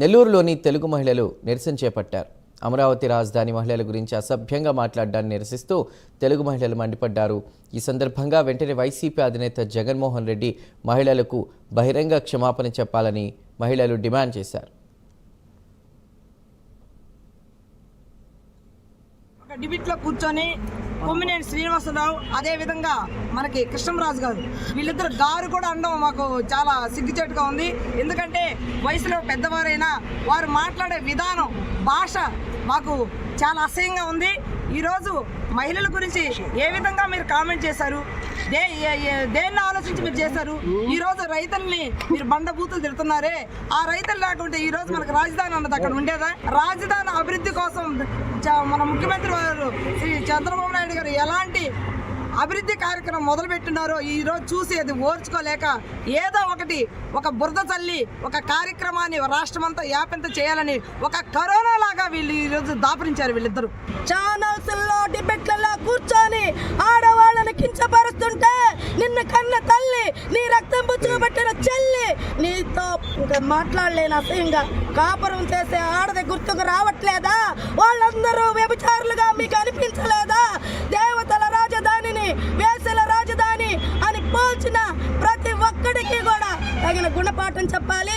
నెల్లూరులోని తెలుగు మహిళలు నిరసన చేపట్టారు. అమరావతి రాజధాని మహిళల గురించి అసభ్యంగా మాట్లాడడాన్ని నిరసిస్తూ తెలుగు మహిళలు మండిపడ్డారు. ఈ సందర్భంగా వెంటనే వైసీపీ అధినేత జగన్మోహన్ రెడ్డి మహిళలకు బహిరంగ క్షమాపణ చెప్పాలని మహిళలు డిమాండ్ చేశారు. డిబిట్లో కూర్చొని కొమ్మినేని శ్రీనివాసరావు అదేవిధంగా మనకి కృష్ణరాజు గారు. వీళ్ళిద్దరు గారు కూడా అనడం మాకు చాలా సిగ్గుచేటుగా ఉంది. ఎందుకంటే వయసులో పెద్దవారైనా వారు మాట్లాడే విధానం భాష మాకు చాలా అసహ్యంగా ఉంది. ఈరోజు మహిళల గురించి ఏ విధంగా మీరు కామెంట్ చేశారు? దే ఏ- దేన్ని ఆలోచించి మీరు చేశారు? ఈరోజు రైతుల్ని మీరు బండబూతులు తిడుతున్నారే. ఆ రైతులు లేకుంటే ఈరోజు మనకు రాజధాని అన్నది అక్కడ ఉండేదా? రాజధాని అభివృద్ధి కోసం చ- మన ముఖ్యమంత్రి వారు శ్రీ చంద్రబాబు ఎలాంటి అభివృద్ధి కార్యక్రమం మొదలుపెట్టినారో ఈ రోజు చూసి అది ఓర్చుకోలేక ఏదో ఒకటి ఒక బురద చల్లి ఒక కార్యక్రమాన్ని రాష్ట్రమంతా యాపెంత చేయాలని ఒక కరోనా లాగా వీళ్ళు ఈ రోజు దాపరించారు వీళ్ళిద్దరు. ఛానల్స్లో లో కూర్చొని ఆడవాళ్ళని కించపరుస్తుంటే నిన్ను కన్న తల్లి నీ రక్తం పుచ్చుకోబట్టిన చెల్లి నీతో ఇంకా మాట్లాడలేను అసహ్యంగా. కాపురం చేసే ఆడది గుర్తుకు రావట్లేదా? తగిన గుణపాఠం చెప్పాలి.